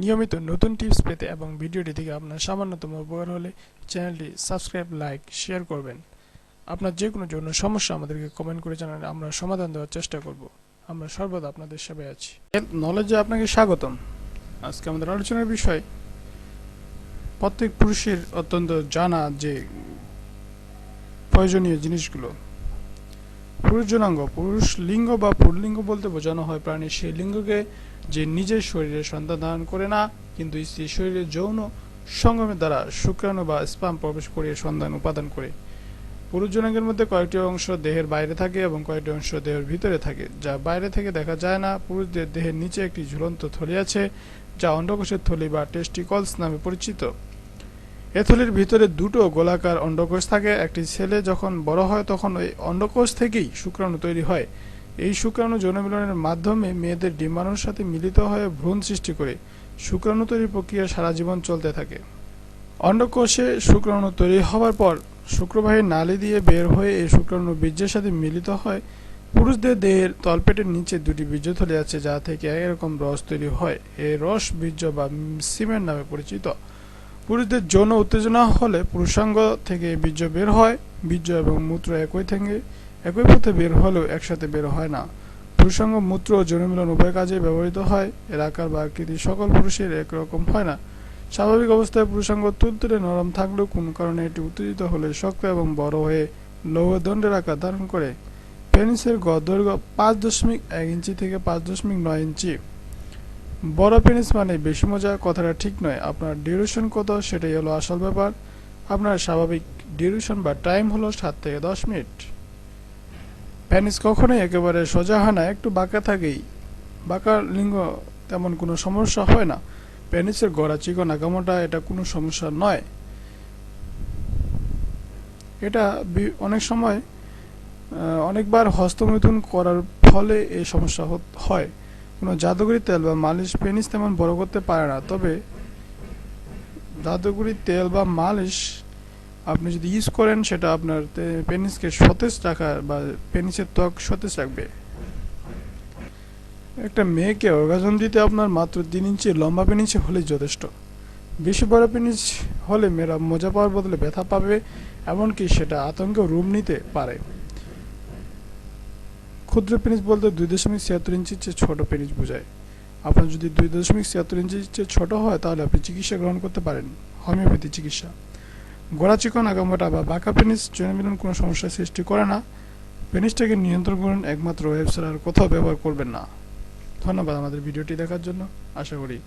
নিয়মিত নতুন টিপস পেতে এবং ভিডিওটি থেকে আপনার সামান্যতম উপকার হলে চ্যানেলটি সাবস্ক্রাইব লাইক শেয়ার করবেন। আপনার যে কোনো জন্য সমস্যা আমাদেরকে কমেন্ট করে জানালে আমরা সমাধান দেওয়ার চেষ্টা করব। আমরা সর্বদা আপনাদের সেবায় আছি। নলেজে আপনাকে স্বাগতম। আজকে আমাদের আলোচনার বিষয়, প্রত্যেক পুরুষের অত্যন্ত জানা যে প্রয়োজনীয় জিনিসগুলো। পুরুষ জনাঙ্গ পুরুষ লিঙ্গ বা পুরলিঙ্গ বলতে বোঝানো হয় প্রাণীর সেই লিঙ্গকে যে নিজের শরীরে সন্তান ধারণ করে না, কিন্তু স্ত্রীর শরীরে যৌন সঙ্গমের দ্বারা শুক্রাণু বা স্পাম প্রবেশ করিয়ে সন্তান উপাদান করে। পুরুষ জনাঙ্গের মধ্যে কয়েকটি অংশ দেহের বাইরে থাকে এবং কয়েকটি অংশ দেহের ভিতরে থাকে। যা বাইরে থেকে দেখা যায় না, পুরুষদের দেহের নিচে একটি ঝুলন্ত থলি আছে, যা অন্ডকোষের থলি বা টেস্টিকলস নামে পরিচিত। এ থলির ভিতরে দুটো গোলাকার অন্ডকোষ থাকে। একটি ছেলে যখন বড় হয়, তখন ওই অন্ডকোষ থেকেই শুক্রাণু তৈরি হয়। এই শুক্রাণু যৌনমিলনের মাধ্যমে মেয়েদের ডিম্বাণুর সাথে মিলিত হয়ে ভ্রূণ সৃষ্টি করে। শুক্রাণু তৈরির প্রক্রিয়া সারা জীবন চলতে থাকে। অন্ডকোষে শুক্রাণু তৈরি হওয়ার পর শুক্রবাহী নালী দিয়ে বের হয়ে এই শুক্রাণু বীর্যের সাথে মিলিত হয়। পুরুষদের দেহের তলপেটের নিচে দুটি বীর্যথলি আছে যা থেকে একরকম রস তৈরি হয়। এই রস বীর্য বা সিমেন্ট নামে পরিচিত। পুরুষদের যৌন উত্তেজনা হলে পুরুষাঙ্গ থেকে বীর্য বের হয়, বীর্য এবং মূত্র একই থেকে একই পথে বের হলেও একসাথে বের হয় না। পুরুষাঙ্গ, মূত্র ও যৌনমিলন উভয় কাজে ব্যবহৃত হয়। এর আকার বা আকৃতি সকল পুরুষের একরকম হয় না। স্বাভাবিক অবস্থায় পুরুষাঙ্গ তুলতুলে নরম থাকলেও কোনো কারণে এটি উত্তেজিত হলে শক্ত এবং বড় হয়ে লৌহদণ্ডের আকার ধারণ করে। পেনিসের গড় দৈর্ঘ্য পাঁচ দশমিক এক ইঞ্চি থেকে পাঁচ দশমিক নয় ইঞ্চি। বড় পেনিস মানে বেশি মজা কথাটা ঠিক নয়। আপনার ডিউরেশন কত সেটাই হলো আসল ব্যাপার। আপনার স্বাভাবিক ডিউরেশন বা টাইম হলো সাত থেকে দশ মিনিট। পেনিস কখনোই একেবারে সোজা হয় না, একটু বাঁকা থাকেই। বাঁকা লিঙ্গ তেমন কোনো সমস্যা হয় না। পেনিসের গড়া চিকন আগামোটা এটা কোনো সমস্যা নয়। এটা অনেক সময় অনেকবার হস্তমৈথুন করার ফলে এই সমস্যা হয়। কোনো জাদুকরি তেল বা মালিশ পেনিস তেমন বড় করতে পারে না। তবে জাদুকরি তেল বা মালিশ আপনি যদি ইউজ করেন, সেটা আপনার পেনিসকে সতেজ রাখার বা পেনিসের ত্বক সতেজ রাখবে। একটা মেয়েকে অর্গাজম দিতে আপনার মাত্র তিন ইঞ্চি লম্বা পেনিস হলেই যথেষ্ট। বেশি বড় পেনিস হলে মেয়েরা মজা পাওয়ার বদলে ব্যথা পাবে, এমনকি সেটা আতঙ্কে রুম নিতে পারে। ক্ষুদ্র পেনিস বলতে দুই দশমিক ছিয়াত্তর ইঞ্চির চেয়ে ছোট পেনিস বোঝায়। আপনার যদি দুই দশমিক ছিয়াত্তর ইঞ্চির চেয়ে ছোট হয়, তাহলে আপনি চিকিৎসা গ্রহণ করতে পারেন। হোমিওপ্যাথি চিকিৎসা। গোড়া চিকন আগামোটা বা বাঁকা পেনিস জনমিলন কোনো সমস্যার সৃষ্টি করে না। পেনিসটাকে নিয়ন্ত্রণ করুন একমাত্র ওয়েবসাইট আর কোথাও ব্যবহার করবেন না। ধন্যবাদ আমাদের ভিডিওটি দেখার জন্য। আশা করি